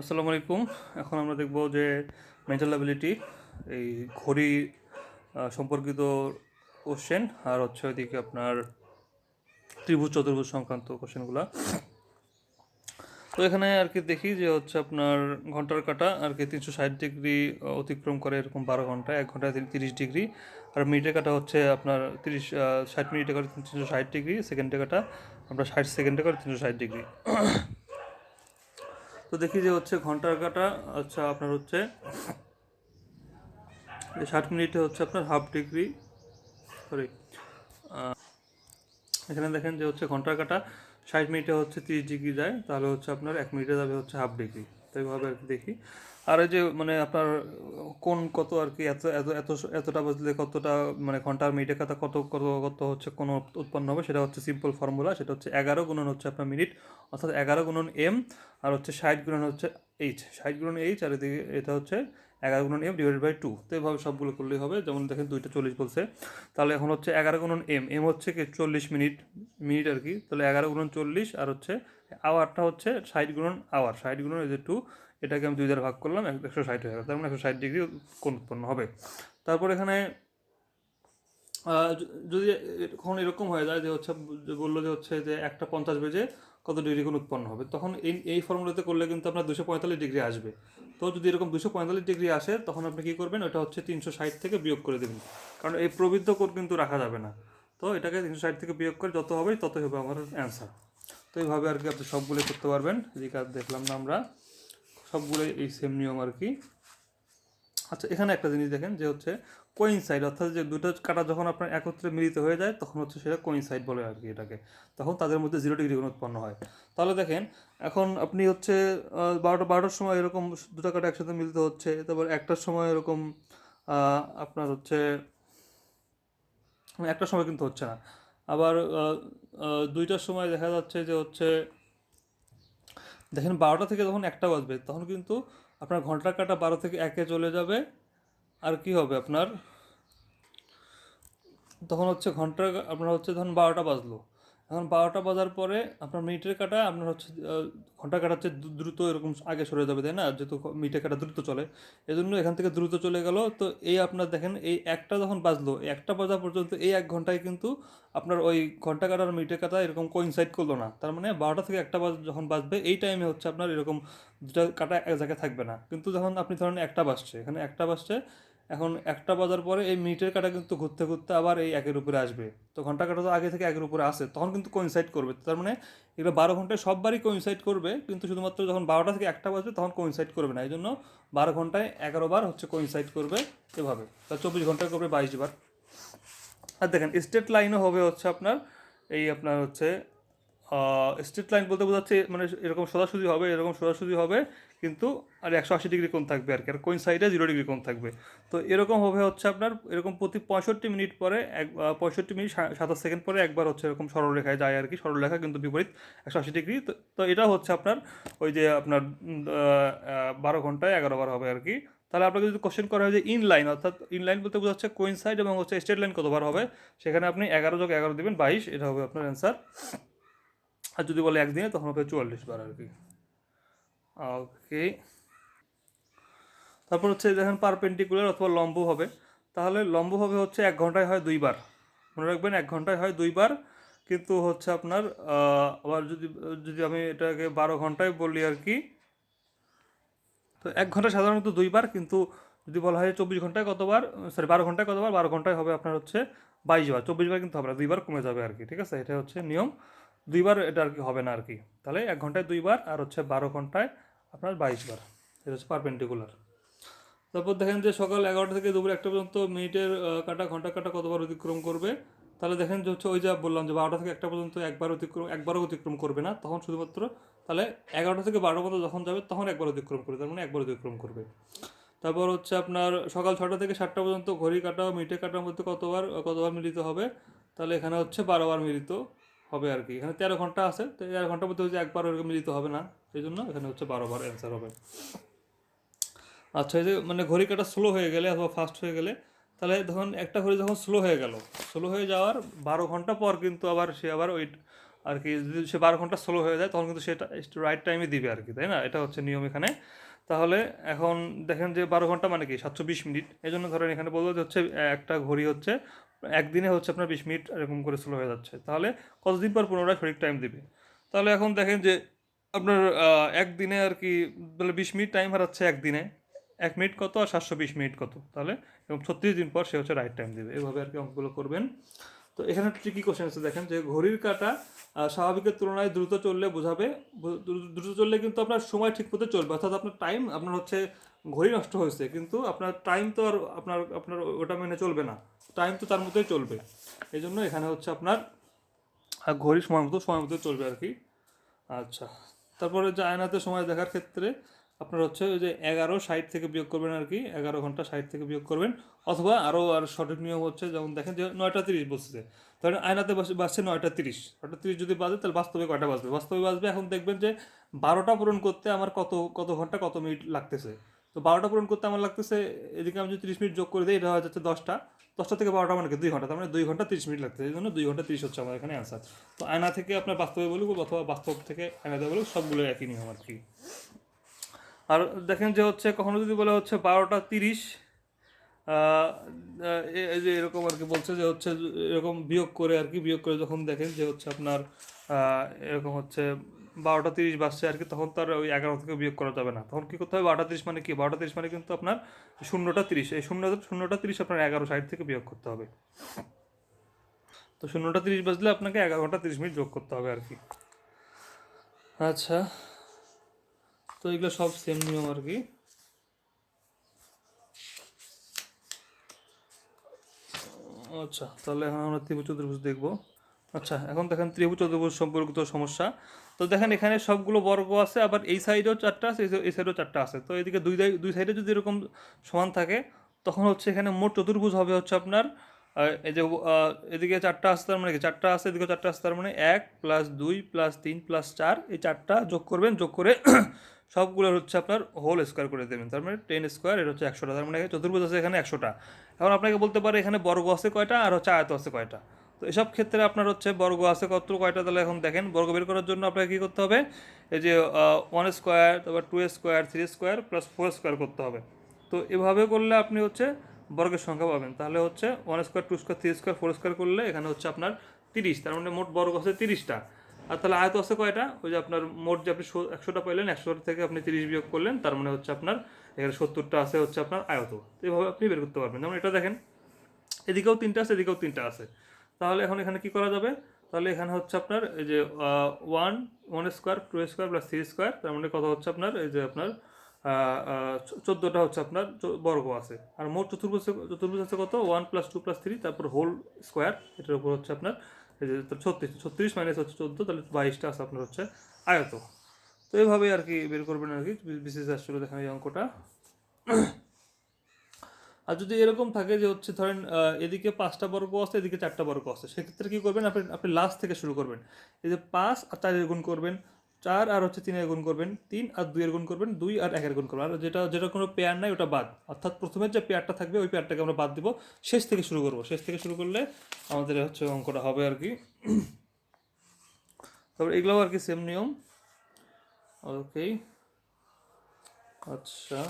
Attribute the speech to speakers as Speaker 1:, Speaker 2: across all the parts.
Speaker 1: আসসালামু আলাইকুম। এখন আমরা দেখব যে মেন্টাল অ্যাবিলিটি এই ঘড়ি সম্পর্কিত কোশ্চেন আর হচ্ছে ওইদিকে আপনার ত্রিভুজ, চতুর্ভুজ সংক্রান্ত কোশ্চেনগুলো তো এখানে আর কি দেখি যে হচ্ছে আপনার ঘণ্টার কাটা আর কি তিনশো ষাট ডিগ্রি অতিক্রম করে এরকম বারো ঘণ্টা, এক ঘন্টায় তিরিশ ডিগ্রি। আর মিনিটের কাটা হচ্ছে আপনার তিরিশ ষাট মিনিটে করে তিনশো ষাট ডিগ্রি সেকেন্ডে কাটা আমরা ষাট সেকেন্ডে করে তিনশো ষাট ডিগ্রি। তো দেখি যে হচ্ছে ঘণ্টার কাটা আচ্ছা আপনার হচ্ছে ষাট মিনিটে হচ্ছে আপনার হাফ ডিগ্রি সরি এখানে দেখেন যে হচ্ছে ঘণ্টার কাটা, ষাট মিনিটে হচ্ছে তিরিশ ডিগ্রি যায়, তাহলে হচ্ছে আপনার এক মিনিটে যাবে হচ্ছে হাফ ডিগ্রি। এইভাবে আর কি দেখি। আর যে মানে আপনার কোন কত আর কি এত এত এত, এতটা বাজলে কতটা মানে ঘণ্টার মিনিটে কাটা কত কত কত হচ্ছে কোন উৎপন্ন হবে সেটা হচ্ছে সিম্পল ফর্মুলা সেটা হচ্ছে এগারো গুণন হচ্ছে আপনার মিনিট, অর্থাৎ এগারো গুণন এম আর হচ্ছে ষাট গুণন হচ্ছে এইচ ষাট গুণন এইচ আর এদিকে এটা হচ্ছে এগারো গুণন এম ডিভাইড বাই টু তো এইভাবে সবগুলো করলেই হবে। যেমন দেখেন দুইটা চল্লিশ বলছে। তাহলে এখন হচ্ছে এগারো গুণন এম এম হচ্ছে কি চল্লিশ মিনিট মিনিট আর কি। তাহলে এগারো গুণন চল্লিশ আর হচ্ছে আওয়ারটা হচ্ছে ষাট গুণন আওয়ার ষাট গুণন এই যে টু এটাকে আমি দুই দ্বারা ভাগ করলাম, এক- একশো ষাট হয়ে গেল। তার মানে একশো ষাট ডিগ্রি কোণ উৎপন্ন হবে। তারপর এখানে যদি কখন এরকম হয়ে যায় যে হচ্ছে বলল যে হচ্ছে যে একটা পঞ্চাশ বেজে কত ডিগ্রি কোণ উৎপন্ন হবে, তখন এই এই ফর্মুলাতে করলে কিন্তু আপনার দুশো পঁয়তাল্লিশ ডিগ্রি আসবে। তো যদি এরকম দুশো পঁয়তাল্লিশ ডিগ্রি আসে, তখন আপনি কী করবেন? ওটা হচ্ছে তিনশো ষাট থেকে বিয়োগ করে দেবেন। কারণ এই প্রবৃদ্ধ কোণ কিন্তু রাখা যাবে না। তো এটাকে তিনশো ষাট থেকে বিয়োগ করে যত হবে ততই হবে আমার অ্যান্সার তো এইভাবে আর কি আপনি সবগুলো করতে পারবেন। এদিকে আর দেখলাম না আমরা। সবগুলো এই সেম নিয়ম আর কি। আচ্ছা এখানে একটা জিনিস দেখেন যে হচ্ছে কোইনসাইড অর্থাৎ যে দুটো কাটা যখন আপনার একত্রে মিলিত হয়ে যায়, তখন হচ্ছে সেটা কোইনসাইড বলে আর কি এটাকে। তখন তাদের মধ্যে জিরো ডিগ্রি কোণ উৎপন্ন হয়। তাহলে দেখেন, এখন আপনি হচ্ছে বারোটা, বারোটার সময় এরকম দুটো কাটা একসাথে মিলিত হচ্ছে, তারপর একটার সময় এরকম আপনার হচ্ছে একটা সময় কিন্তু হচ্ছে না। আবার দুইটার সময় দেখা যাচ্ছে যে হচ্ছে, দেখেন বারোটা থেকে যখন একটা বাজবে, তখন কিন্তু আপনার ঘণ্টা কাটা বারো থেকে একে চলে যাবে। আর কি হবে আপনার? তখন হচ্ছে ঘণ্টা আপনার হচ্ছে ধরুন বারোটা বাজলো এখন বারোটা বাজার পরে আপনার মিনিটের কাটা, আপনার হচ্ছে ঘণ্টা কাটা হচ্ছে দ্রুত এরকম আগে সরে যাবে, তাই না? যেহেতু মিনিটের কাটা দ্রুত চলে। এই জন্য এখান থেকে দ্রুত চলে গেল। তো এই আপনার দেখেন, এই একটা যখন বাজলো একটা বাজা পর্যন্ত এই এক ঘন্টায় কিন্তু আপনার ওই ঘণ্টা কাটার, মিনিটের কাটা এরকম কোইনসাইড করল না। তার মানে বারোটা থেকে একটা বাজ যখন বাজবে, এই টাইমে হচ্ছে আপনার এরকম দুটা কাটা এক জায়গায় থাকবে না। কিন্তু যখন আপনি ধরেন একটা বাজছে, এখানে একটা বাজছে এখন একটা বাজার পরে এই মিনিটের কাটা কিন্তু ঘুরতে ঘুরতে আবার এই একের উপরে আসবে। তো ঘণ্টা কাটা তো আগে থেকে একের উপরে আসে তখন কিন্তু কোইনসাইড করবে। তার মানে এগুলো বারো ঘন্টায় সববারই কোইনসাইড করবে, কিন্তু শুধুমাত্র যখন বারোটা থেকে একটা বাজবে তখন কোইনসাইড করবে না। এই জন্য বারো ঘন্টায় এগারো বার হচ্ছে কোইনসাইড করবে এভাবে। তা চব্বিশ ঘন্টায় করবে বাইশ বার। আর দেখেন স্টেট লাইনও হবে হচ্ছে আপনার, এই আপনার হচ্ছে স্ট্রেট লাইন বলতে বোঝাচ্ছে মানে এরকম সোজাসুজি হবে, এরকম সোজাসুজি হবে কিন্তু আর একশো আশি ডিগ্রি কোণ থাকবে আর কি, আর কোন সাইডে জিরো ডিগ্রি কোণ থাকবে। তো এরকম হবে হচ্ছে আপনার, এরকম প্রতি পঁয়ষট্টি মিনিট পরে এক পঁয়ষট্টি মিনিট সাতাশ সেকেন্ড পরে একবার হচ্ছে এরকম সরলরেখায় যায় আর কি, সরলরেখা কিন্তু বিপরীত একশো আশি ডিগ্রি। তো এটা হচ্ছে আপনার ওই যে আপনার বারো ঘন্টায় এগারো বার হবে আর কি। তাহলে আপনাকে যদি কোশ্চেন করা হয় যে ইন লাইন অর্থাৎ ইন লাইন বলতে বোঝাচ্ছে কোইন সাইড এবং হচ্ছে স্ট্রেট লাইন কতবার হবে, সেখানে আপনি এগারো যোগ এগারো দেবেন বাইশ, এটা হবে আপনার অ্যান্সার আর যদি বলে একদিনে, তখন হবে চুয়াল্লিশ বার আর কি। ওকে তারপর হচ্ছে দেখেন পারপেন্ডিকুলার অথবা লম্ব হবে। তাহলে লম্ব হবে হচ্ছে এক ঘন্টায় হয় দুইবার। মনে রাখবেন এক ঘন্টায় হয় দুইবার। কিন্তু হচ্ছে আপনার আবার যদি যদি আমি এটাকে বারো ঘন্টায় বলি আর কি, তো এক ঘণ্টা সাধারণত দুইবার, কিন্তু যদি বলা হয় চব্বিশ ঘন্টায় কতবার সরি বারো ঘন্টায় কতবার, বারো ঘন্টায় হবে আপনার হচ্ছে বাইশ বার। চব্বিশ বার কিন্তু হবে না, দুইবার কমে যাবে আর কি, ঠিক আছে? এটা হচ্ছে নিয়ম। দুইবার এটা আর কি হবে না আর কি। তাহলে এক ঘন্টায় দুইবার আর হচ্ছে বারো ঘন্টায় আপনার বাইশ বার। এটা হচ্ছে পারপেন্ডিকুলার তারপর দেখেন যে সকাল এগারোটা থেকে দুপুর একটা পর্যন্ত মিনিটের কাটা, ঘণ্টা কাটা কতবার অতিক্রম করবে? তাহলে দেখেন যে হচ্ছে ওই যা বললাম যে বারোটা থেকে একটা পর্যন্ত একবার অতিক্রম, একবারও অতিক্রম করবে না, তখন শুধুমাত্র তাহলে এগারোটা থেকে বারোটা পর্যন্ত যখন যাবে, তখন একবার অতিক্রম করবে, তার মানে একবার অতিক্রম করবে। তারপর হচ্ছে আপনার সকাল ছটা থেকে সাতটা পর্যন্ত ঘড়ি কাটা ও মিনিটের কাটার মধ্যে কতবার কতবার মিলিত হবে? তাহলে এখানে হচ্ছে বারোবার মিলিত হবে আর কি। এখানে তেরো ঘণ্টা আছে, তো তেরো ঘণ্টার মধ্যে হচ্ছে একবার মিলিত হবে না। সেই জন্য এখানে হচ্ছে বারোবার অ্যান্সার হবে। আচ্ছা এই যে মানে ঘড়ি কাটা স্লো হয়ে গেলে অথবা ফাস্ট হয়ে গেলে, তাহলে ধরুন একটা ঘড়ি যখন স্লো হয়ে গেল স্লো হয়ে যাওয়ার বারো ঘণ্টা পর কিন্তু আবার সে আবার ওই আর কি যদি সে বারো ঘণ্টা স্লো হয়ে যায়, তখন কিন্তু সেটা রাইট টাইমে দিবে আর কি, তাই না? এটা হচ্ছে নিয়ম এখানে। তাহলে এখন দেখেন যে বারো ঘণ্টা মানে কি? সাতশো বিশ মিনিট। এই জন্য ধরেন এখানে বলব যে হচ্ছে একটা ঘড়ি হচ্ছে, একদিনে হচ্ছে আপনার বিশ মিনিট এরকম করে স্লো হয়ে যাচ্ছে। তাহলে কতদিন পর পুনরায় সঠিক টাইম দিবে? তাহলে এখন দেখেন যে আপনার একদিনে আর কি তাহলে বিশ মিনিট টাইম হারাচ্ছে একদিনে। এক মিনিট কত আর সাতশো বিশ মিনিট কত? তাহলে? এবং ছত্রিশ দিন পর সে হচ্ছে রাইট টাইম দেবে। এভাবে আর কি অঙ্কগুলো করবেন। তো এখানে ট্রিকি কোশ্চেন আছে, দেখেন যে ঘড়ির কাটা স্বাভাবিকের তুলনায় দ্রুত চললে বোঝাবে। দ্রুত চললে কিন্তু আপনার সময় ঠিক মতো চলবে। অর্থাৎ আপনার টাইম আপনার হচ্ছে ঘড়ি নষ্ট হয়েছে, কিন্তু আপনার টাইম তো আর আপনার আপনার ওটা মেনে চলবে না। টাইম তো তার মতোই চলবে। এই জন্য এখানে হচ্ছে আপনার ঘড়ি সময় মতো সময় মতো চলবে আর কি। আচ্ছা তারপরে যে আয়নাতে সময় দেখার ক্ষেত্রে আপনার হচ্ছে ওই যে এগারো ষাট থেকে বিয়োগ করবেন আর কি, এগারো ঘণ্টা ষাট থেকে বিয়োগ করবেন। অথবা আরও আর সঠিক নিয়ম হচ্ছে যেমন দেখেন যে নয়টা তিরিশ বসছে। ধরেন আয়নাতে বসে বাজছে নয়টা তিরিশ। নয়টা তিরিশ যদি বাজে তাহলে বাস্তবে কয়টা বাজবে? বাস্তবে বাজবে এখন দেখবেন যে বারোটা পূরণ করতে আমার কত কত ঘণ্টা, কত মিনিট লাগতেছে। তো বারোটা পূরণ করতে আমার লাগতেছে, এদিকে আমি যদি তিরিশ মিনিট যোগ করে দিই, এটা হয়ে যাচ্ছে দশটা। দশটা থেকে বারোটা মানে দুই ঘণ্টা। তার মানে দুই ঘণ্টা তিরিশ মিনিট লাগতেছে এই জন্য দুই ঘণ্টা তিরিশ হচ্ছে আমার এখানে অ্যান্সার তো আয়না থেকে আপনার বাস্তবে বলুক অথবা বাস্তব থেকে আয়না আয়নাতে বলুক, সবগুলো একই নিয়ম আর কি। আর দেখেন যে হচ্ছে, কখনো যদি বলে হচ্ছে বারোটা তিরিশ এই যে এরকম আর কি বলছে যে হচ্ছে, এরকম বিয়োগ করে আর কি, বিয়োগ করে যখন দেখেন যে হচ্ছে আপনার এরকম হচ্ছে বারোটা তিরিশ বাজছে আর কি, তখন তার ওই এগারো থেকে বিয়োগ করা যাবে না। তখন কী করতে হবে? বারোটা তিরিশ মানে কি? বারোটা তিরিশ মানে কিন্তু আপনার শূন্যটা তিরিশ। এই শূন্য, শূন্যটা তিরিশ আপনার এগারো সাইড থেকে বিয়োগ করতে হবে। তো শূন্যটা তিরিশ বাজলে আপনাকে এগারো ঘণ্টা তিরিশ মিনিট যোগ করতে হবে আর কি। আচ্ছা তো এগুলো সব সেম নিয়ম আর কি। আচ্ছা তাহলে এখন আমরা ত্রিভুজ চতুর্ভুজ দেখব। আচ্ছা এখন দেখেন ত্রিভুজ চতুর্ভুজ সম্পর্কিত সমস্যা। তো দেখেন এখানে সবগুলো বর্গ আছে, আবার এই সাইডেও চারটা আছে, এই সাইডেও চারটা আছে। তো এদিকে দুই দুই সাইডে যদি এরকম সমান থাকে, তখন হচ্ছে এখানে মোট চতুর্ভুজ হবে হচ্ছে আপনার এই যে এদিকে চারটা আছে, তার মানে কি? চারটা আছে, এদিকে চারটা আছে, তার মানে এক প্লাস দুই প্লাস তিন প্লাস চার, এই চারটা যোগ করবেন, যোগ করে সবগুলো হচ্ছে আপনার হোল স্কোয়ার করে দেবেন। তার মানে টেন স্কোয়ার এটা হচ্ছে একশোটা। তার মানে চতুর্ভুজ আছে এখানে একশোটা। এখন আপনাকে বলতে পারে এখানে বর্গ আছে কয়টা, আর হচ্ছে আয়ত আছে কয়টা। তো এসব ক্ষেত্রে আপনার হচ্ছে বর্গ আছে, কত কয়টা তাহলে এখন দেখেন, বর্গ বের করার জন্য আপনাকে কী করতে হবে? এই যে ওয়ান স্কোয়ার তারপর two square three square plus four square করতে হবে। তো এভাবে করলে আপনি হচ্ছে বর্গের সংখ্যা পাবেন। তাহলে হচ্ছে one square two square three square four square করলে এখানে হচ্ছে আপনার তিরিশ, তার মানে মোট বর্গ আছে তিরিশটা। আর তাহলে আয়ত আছে কয়টা? ওই যে আপনার মোট যে আপনি একশোটা পাইলেন একশোটা থেকে আপনি তিরিশ বিয়োগ করলেন, তার মানে হচ্ছে আপনার এখানে সত্তরটা আছে হচ্ছে আপনার আয়ত। এভাবে আপনি বের করতে পারবেন। যেমন এটা দেখেন, এদিকেও তিনটা আছে, এদিকেও তিনটা আছে। তাহলে এখন এখানে কি করা যাবে? তাহলে এখানে হচ্ছে আপনার এই যে one one square two square plus three square তার মানে কত হচ্ছে আপনার? এই যে আপনার চোদ্দোটা হচ্ছে আপনার বর্গ আছে। আর মোট চতুর্ভুজ চতুর্ভুজ আছে কত? One plus two plus three তারপর হোল স্কোয়ার এটার উপর হচ্ছে আপনার, এই যে ছত্রিশ ছত্রিশ মাইনাস হচ্ছে চোদ্দ, তাহলে বাইশটা আছে আপনার হচ্ছে আয়ত তো এইভাবেই আর কি বের করবেন আর কি বিশেষ আসছিল দেখেন এই অঙ্কটা। আর যদি এরকম থাকে যে হচ্ছে ধরেন এদিকে পাঁচটা বর্গ আছে এদিকে চারটা বর্গ আছে সেক্ষেত্রে কী করবেন? আপনি আপনি লাস্ট থেকে শুরু করবেন। এই যে পাঁচ আর চারের গুণ করবেন, চার আর হচ্ছে তিনের গুণ করবেন, তিন আর দুইয়ের গুণ করবেন, দুই আর একের গুণ করবেন। আর যেটা যেটা কোনো পেয়ার নাই, ওটা বাদ। অর্থাৎ প্রথমে যে পেয়ারটা থাকবে, ওই পেয়ারটাকে আমরা বাদ দিব। শেষ থেকে শুরু করব। শেষ থেকে শুরু করলে আমাদের হচ্ছে অঙ্কটা হবে আর কি। তারপর এগুলোও আর কি সেম নিয়ম। ওকে আচ্ছা।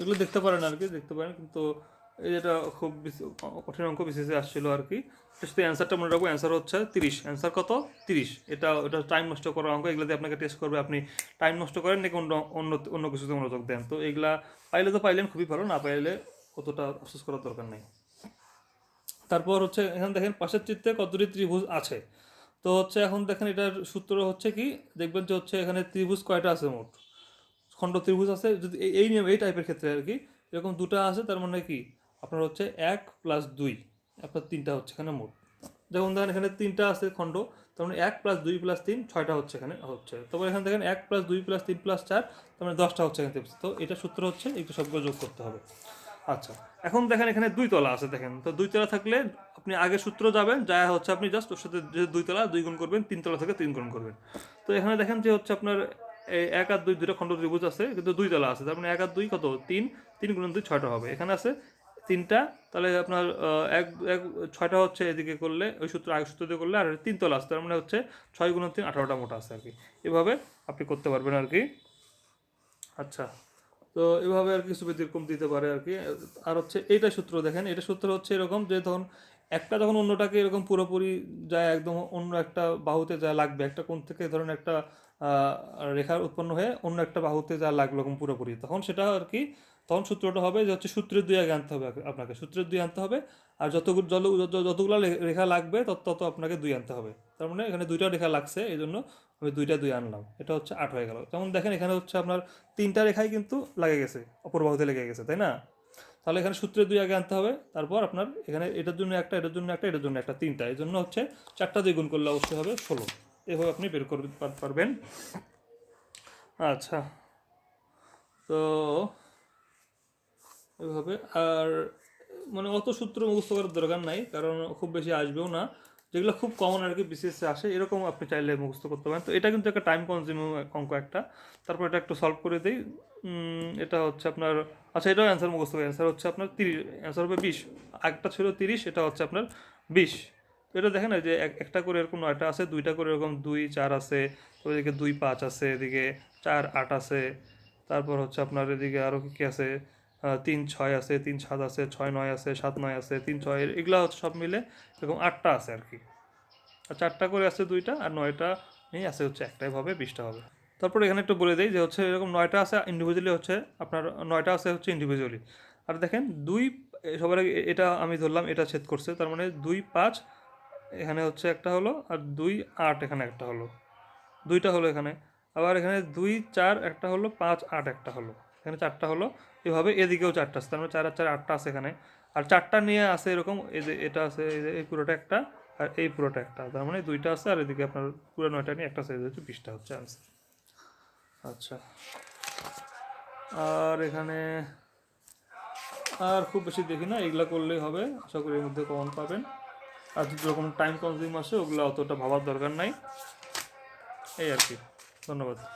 Speaker 1: এগুলো দেখতে পারেন আর কি, দেখতে পারেন। কিন্তু এই যেটা খুব কঠিন অঙ্ক বিশেষে আসছিল আর কি শুধু অ্যান্সারটা মনে রাখব। অ্যান্সার হচ্ছে তিরিশ। অ্যান্সার কত? তিরিশ। এটা ওটা টাইম নষ্ট করার অঙ্ক এগুলো দিয়ে আপনাকে টেস্ট করবে। আপনি টাইম নষ্ট করেন, নাকি অন্য অন্য অন্য কিছুতে মনোযোগ দেন। তো এগুলা পাইলে তো পাইলেন, খুবই ভালো। না পাইলে অতটা আফসোস করার দরকার নেই। তারপর হচ্ছে, এখানে দেখেন, পাশের চিত্রে কতটি ত্রিভুজ আছে? তো হচ্ছে এখন দেখেন, এটার সূত্র হচ্ছে কি? দেখবেন যে হচ্ছে এখানে ত্রিভুজ কয়টা আছে মোট? খণ্ড ত্রিভুজ আছে, যদি এই- নিয়ম এই টাইপের ক্ষেত্রে আর কি, এরকম দুটা আছে, তার মানে কি? আপনার হচ্ছে এক প্লাস দুই, আপনার তিনটা হচ্ছে এখানে মোট। যেমন দেখেন এখানে তিনটা আছে খণ্ড, তার মানে এক প্লাস দুই প্লাস তিন, ছয়টা হচ্ছে এখানে, হচ্ছে। তারপর এখানে দেখেন এক প্লাস দুই প্লাস তিন প্লাস চার, তার মানে দশটা হচ্ছে এখানে তো এটা সূত্র হচ্ছে একটু সবগুলো যোগ করতে হবে। আচ্ছা এখন দেখেন এখানে দুই তলা আছে, দেখেন। তো দুই তলা থাকলে আপনি আগে সূত্র যাবেন, যা হচ্ছে আপনি জাস্ট ওর সাথে যে দুই তলা দুই গুণ করবেন, তিন তলা থেকে তিন গুণ করবেন। তো এখানে দেখেন যে হচ্ছে আপনার এক আর দুই দুটো খণ্ড ত্রিভুজ আছে, কিন্তু দুই তলা আছে। তার মানে এক আর দুই কত? তিন। তিন গুণ দুই ছয়টা হবে। এখানে আছে তিনটা। তাহলে আপনার এক এক, ছয়টা হচ্ছে এদিকে করলে, ওই সূত্র আগে সূত্র দিয়ে করলে, আর তিন তলা আসতে তার মানে হচ্ছে ছয় গুণ তিন আঠারোটা মোটা আছে আর কি। এভাবে আপনি করতে পারবেন আর কি। আচ্ছা। তো এভাবে আর কি কিছু ব্যতিক্রম দিতে পারে আর কি। আর হচ্ছে এইটা সূত্র দেখেন। এটা সূত্র হচ্ছে এরকম যে ধরুন, একটা যখন অন্যটাকে এরকম পুরোপুরি যায়, একদম অন্য একটা বাহুতে যা লাগবে। একটা কোন থেকে ধরুন একটা রেখা উৎপন্ন হয়ে অন্য একটা বাহুতে যা লাগল এরকম পুরোপুরি। তখন সেটা আর কি, তখন সূত্রটা হবে যে হচ্ছে সূত্রের দুই আগে আনতে হবে আপনাকে। সূত্রের দুই আনতে হবে আর যতগুলো যতগুলো রেখা লাগবে তত তত আপনাকে দুই আনতে হবে। তার মানে এখানে দুইটা রেখা লাগছে এই জন্য আমি দুইটা দুই আনলাম। এটা হচ্ছে আট হয়ে গেল। যেমন দেখেন এখানে হচ্ছে আপনার তিনটা রেখাই কিন্তু লাগে গেছে, অপর বাহুতে লেগে গেছে, তাই না? তাহলে এখানে সূত্রের দুই আগে আনতে হবে, তারপর আপনার এখানে এটার জন্য একটা, এটার জন্য একটা, এটার জন্য একটা, তিনটা। এই জন্য হচ্ছে চারটা দুই গুণ করলে অবশ্যই হবে ষোলো। এভাবে আপনি বের করতে পার- পারবেন। আচ্ছা। তো এভাবে, আর মানে অত সূত্র মুখস্থ করার দরকার নাই, কারণ খুব বেশি আসবেও না। যেগুলো খুব কমন আর কি বিসিএসে আসে, এরকম আপনি চাইলে মুখস্থ করতে পারেন। তো এটা কিন্তু একটা টাইম কনজিউমিং অঙ্ক একটা। তারপর এটা একটু সলভ করে দিই। এটা হচ্ছে আপনার আচ্ছা এটাও অ্যান্সার মুখস্থ অ্যান্সার হচ্ছে আপনার তিরিশ অ্যান্সার হবে বিশ। একটা ছিল তিরিশ, এটা হচ্ছে আপনার বিশ। এটা দেখেন যে এক- একটা করে এরকম নয়টা আছে, দুইটা করে এরকম দুই, চার আছে তো এদিকে দুই, পাঁচ আছে, এদিকে চার, আট আছে, তারপর হচ্ছে আপনার এদিকে আরও কী কী আছে? তিন, ছয় আছে, তিন, সাত আছে, ছয়, নয় আছে, সাত, নয় আছে, তিন, ছয় এগুলো হচ্ছে সব মিলে এরকম আটটা আছে আর কি। আর চারটা করে আছে দুইটা আর নয়টা নেই আছে হচ্ছে একটাই ভাবে বিশটা হবে। তারপর এখানে একটু বলে দিই যে হচ্ছে এরকম নয়টা আছে ইন্ডিভিজুয়ালি হচ্ছে আপনার নয়টা আছে হচ্ছে ইন্ডিভিজুয়ালি আর দেখেন দুই, সবার আগে এটা আমি ধরলাম, এটা ছেদ করছে, তার মানে দুই, পাঁচ এখানে হচ্ছে একটা হলো আর দুই আট এখানে একটা হলো। দুইটা হলো এখানে। আবার এখানে দুই, চার, একটা হলো, পাঁচ, আট একটা হলো। এখানে চারটা হলো। এভাবে এদিকেও চারটা আছে। তার মানে চার আর চার আটটা আছে এখানে। আর চারটা নিয়ে আছে এরকম, এই যে এটা আছে, এই যে এই পুরোটা একটা আর এই পুরোটা একটা। তার মানে দুইটা আছে আর এদিকে আপনার পুরো নয়টা নিয়ে একটা সাইজ হচ্ছে বিশটা হচ্ছে আনসার আচ্ছা। আর এখানে আর খুব বেশি দেখি না। এগুলা করলেই হবে। আশা করি এর মধ্যে কমন পাবেন। আর যদি রকম টাইম কনজিউম আসে, ওগুলো অতটা ভাবার দরকার নাই। এই আর কি। ধন্যবাদ।